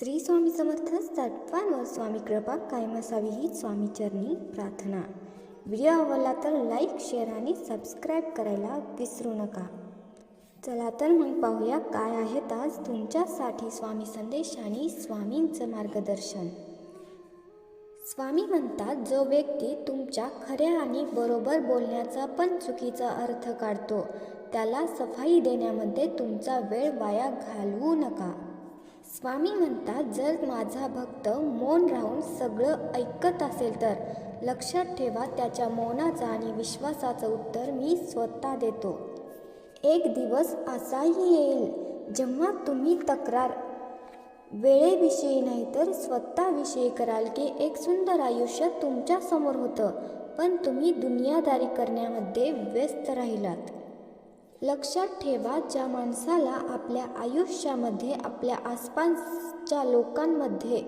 श्री स्वामी समर्थ सर्वांवर स्वामी कृपा कायम असावी ही स्वामी चरणी प्रार्थना. व्हिडिओ आवडला तर लाईक शेअर आणि सबस्क्राईब करायला विसरू नका. चला तर मग पाहूया काय आहेत आज तुमच्यासाठी स्वामी संदेश आणि स्वामींचं मार्गदर्शन. स्वामी म्हणतात जो व्यक्ती तुमच्या खऱ्या आणि बरोबर बोलण्याचा पण चुकीचा अर्थ काढतो त्याला सफाई देण्यामध्ये तुमचा वेळ वाया घालवू नका. स्वामी म्हणतात जर माझा भक्त मौन राहून सगळं ऐकत असेल तर लक्षात ठेवा त्याच्या मौनाचं आणि विश्वासाचं उत्तर मी स्वतः देतो. एक दिवस असाही येईल जेव्हा तुम्ही तक्रार वेळेविषयी नाही तर स्वतःविषयी कराल की एक सुंदर आयुष्य तुमच्यासमोर होतं पण तुम्ही दुनियादारी करण्यामध्ये व्यस्त राहिलात. लक्षात ठेवा ज्या माणसाला आपल्या आयुष्यामध्ये आपल्या आसपासच्या लोकांमध्ये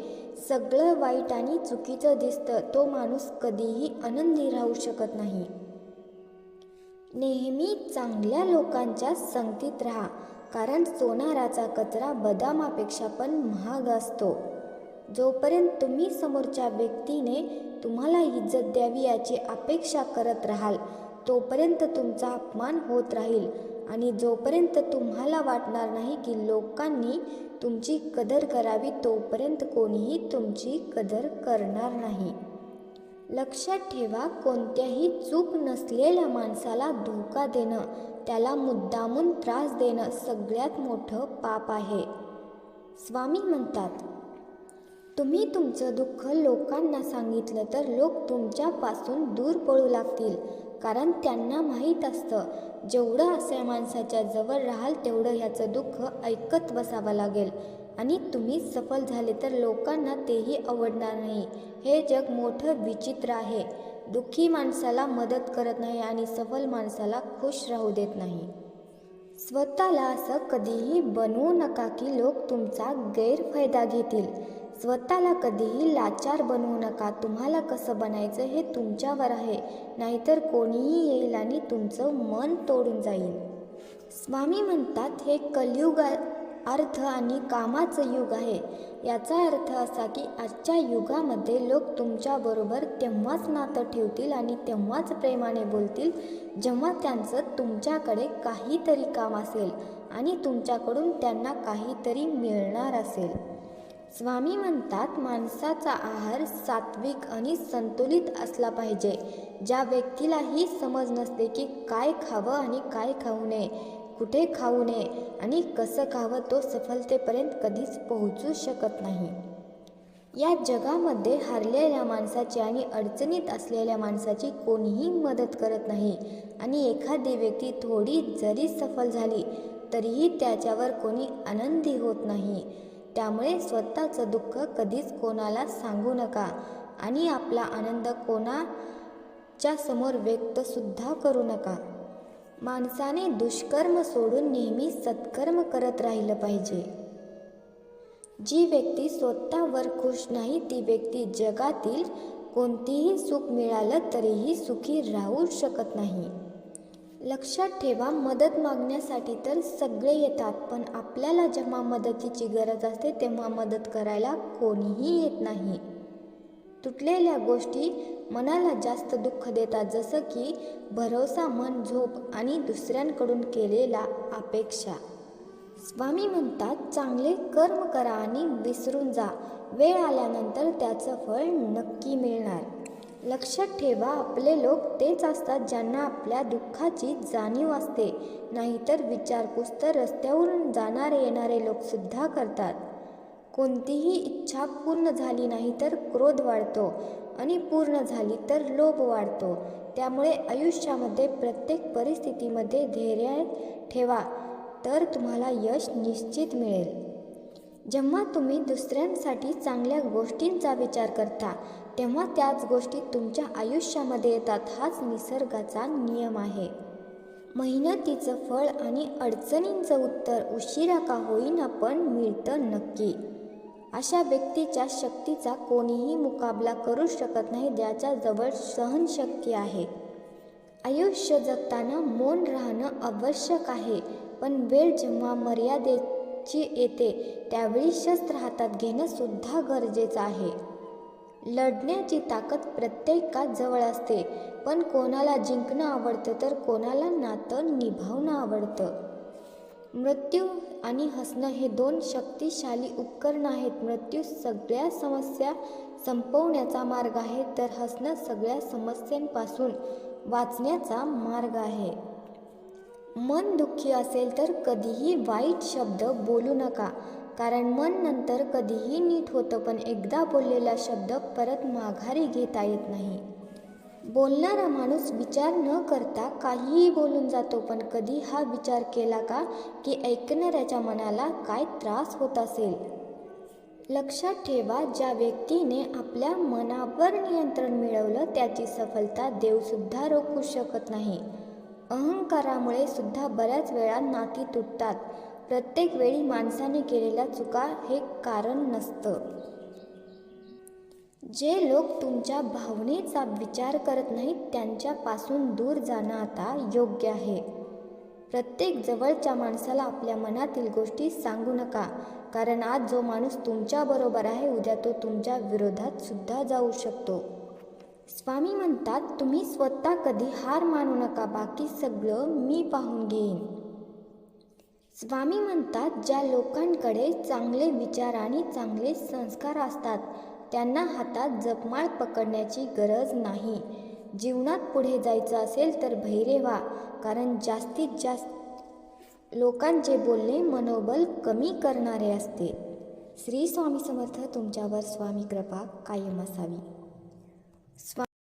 सगळं वाईट आणि चुकीचं दिसतं तो माणूस कधीही आनंदी राहू शकत नाही. नेहमी चांगल्या लोकांच्या संगतीत राहा कारण सोनाराचा कचरा बदामापेक्षा पण महाग असतो. जोपर्यंत तुम्ही समोरच्या व्यक्तीने तुम्हाला इज्जत द्यावी याची अपेक्षा करत राहाल तोपर्यंत तुमचा अपमान होत राहील आणि जोपर्यंत तुम्हाला वाटणार नाही की लोकांनी तुमची कदर करावी तोपर्यंत कोणीही तुमची कदर करणार नाही. लक्षात ठेवा कोणत्याही चूक नसलेल्या माणसाला धोका देणं त्याला मुद्दामून त्रास देणं सगळ्यात मोठं पाप आहे. स्वामी म्हणतात तुम्ही तुमचं दुःख लोकांना सांगितलं तर लोक तुमच्यापासून दूर पळू लागतील. कारण त्यांना माहीत असतं जेवढं असं माणसाच्या जवळ राहाल तेवढं ह्याचं दुःख ऐकत बसावं लागेल. आणि तुम्ही सफल झाले तर लोकांना तेही आवडणार नाही. हे जग मोठं विचित्र आहे. दुःखी माणसाला मदत करत नाही आणि सफल माणसाला खुश राहू देत नाही. स्वतःला असं कधीही बनवू नका की लोक तुमचा गैरफायदा घेतील. स्वतःला कधीही लाचार बनवू नका. तुम्हाला कसं बनायचं हे तुमच्यावर आहे. नाहीतर कोणीही येईल आणि तुमचं मन तोडून जाईल. स्वामी म्हणतात हे कलयुग अर्थ आणि कामाचं युग आहे. याचा अर्थ असा की आजच्या युगामध्ये लोक तुमच्याबरोबर तेव्हाच नातं ठेवतील आणि तेव्हाच प्रेमाने बोलतील जेव्हा त्यांचं तुमच्याकडे काहीतरी काम असेल आणि तुमच्याकडून त्यांना काहीतरी मिळणार असेल. स्वामी म्हणतात माणसाचा आहार सात्विक आणि संतुलित असला पाहिजे. ज्या व्यक्तीला ही समज नसते की काय खावं आणि काय खाऊ नये कुठे खाऊ नये आणि कसं खावं तो सफलतेपर्यंत कधीच पोहोचू शकत नाही. या जगामध्ये हरलेल्या माणसाची आणि अडचणीत असलेल्या माणसाची कोणीही मदत करत नाही आणि एखादी व्यक्ती थोडी जरी सफल झाली तरीही त्याच्यावर कोणी आनंदी होत नाही. त्यामुळे स्वतःचं दुःख कधीच कोणाला सांगू नका. आणि आपला आनंद कोणाच्या समोर व्यक्तसुद्धा करू नका. माणसाने दुष्कर्म सोडून नेहमी सत्कर्म करत राहिलं पाहिजे. जी व्यक्ती स्वतःवर खुश नाही ती व्यक्ती जगातील कोणतीही सुख मिळालं तरीही सुखी राहू शकत नाही. लक्षात ठेवा मदत मागण्यासाठी तर सगळे येतात पण आपल्याला जेव्हा मदतीची गरज असते तेव्हा मदत करायला कोणीही येत नाही. तुटलेल्या गोष्टी मनाला जास्त दुःख देतात जसं की भरोसा मन झोप आणि दुसऱ्यांकडून केलेला अपेक्षा. स्वामी म्हणतात चांगले कर्म करा आणि विसरून जा. वेळ आल्यानंतर त्याचं फळ नक्की मिळणार. लक्षात ठेवा आपले लोक तेच असतात ज्यांना आपल्या दुःखाची जाणीव असते. नाहीतर विचारपूस तर रस्त्यावरून जाणारे येणारे लोकसुद्धा करतात. कोणतीही इच्छा पूर्ण झाली नाही तर क्रोध वाढतो आणि पूर्ण झाली तर लोभ वाढतो. त्यामुळे आयुष्यामध्ये प्रत्येक परिस्थितीमध्ये धैर्य ठेवा तर तुम्हाला यश निश्चित मिळेल. जेव्हा तुम्ही दुसऱ्यांसाठी चांगल्या गोष्टींचा विचार करता तेव्हा त्याच गोष्टी तुमच्या आयुष्यामध्ये येतात हाच निसर्गाचा नियम आहे. मेहनतीचं फळ आणि अडचणींचं उत्तर उशिरा का होईना पण मिळतं नक्की. अशा व्यक्तीच्या शक्तीचा कोणीही मुकाबला करू शकत नाही ज्याच्याजवळ सहनशक्ती आहे. आयुष्य जगताना मौन राहणं आवश्यक आहे पण वेळ जेव्हा मर्यादेत ची येते त्यावेळी शस्त्र हातात घेणंसुद्धा गरजेचं आहे. लढण्याची ताकद प्रत्येकात जवळ असते पण कोणाला जिंकणं आवडतं तर कोणाला नातं निभावणं आवडतं. मृत्यू आणि हसणं हे दोन शक्तिशाली उपकरण आहेत. मृत्यू सगळ्या समस्या संपवण्याचा मार्ग आहे तर हसणं सगळ्या समस्यांपासून वाचण्याचा मार्ग आहे. मन दुःखी असेल तर कधीही वाईट शब्द बोलू नका. कारण मन नंतर कधीही नीट होतं पण एकदा बोललेला शब्द परत माघारी घेता येत नाही. बोलणारा माणूस विचार न करता काहीही बोलून जातो पण कधी हा विचार केला का की ऐकणाऱ्याच्या मनाला काय त्रास होत असेल? लक्षात ठेवा ज्या व्यक्तीने आपल्या मनावर नियंत्रण मिळवलं त्याची सफलता देवसुद्धा रोखू शकत नाही. अहंकारामुळे सुद्धा बऱ्याच वेळा नाती तुटतात. प्रत्येक वेळी माणसाने केलेल्या चुका हे कारण नसतं. जे लोक तुमच्या भावनेचा विचार करत नाहीत त्यांच्यापासून दूर जाणं आता योग्य आहे. प्रत्येक जवळच्या माणसाला आपल्या मनातील गोष्टी सांगू नका कारण आज जो माणूस तुमच्याबरोबर आहे उद्या तो तुमच्या विरोधात सुद्धा जाऊ शकतो. स्वामी म्हणतात तुम्ही स्वतः कधी हार मानू नका बाकी सगळं मी पाहून घेईन. स्वामी म्हणतात ज्या लोकांकडे चांगले विचार आणि चांगले संस्कार असतात त्यांना हातात जपमाळ पकडण्याची गरज नाही. जीवनात पुढे जायचं असेल तर भैरे व्हा कारण जास्तीत जास्त लोकांचे बोलणे मनोबल कमी करणारे असते. श्री स्वामी समर्थ तुमच्यावर स्वामी कृपा कायम असावी. ಸ್ವಾ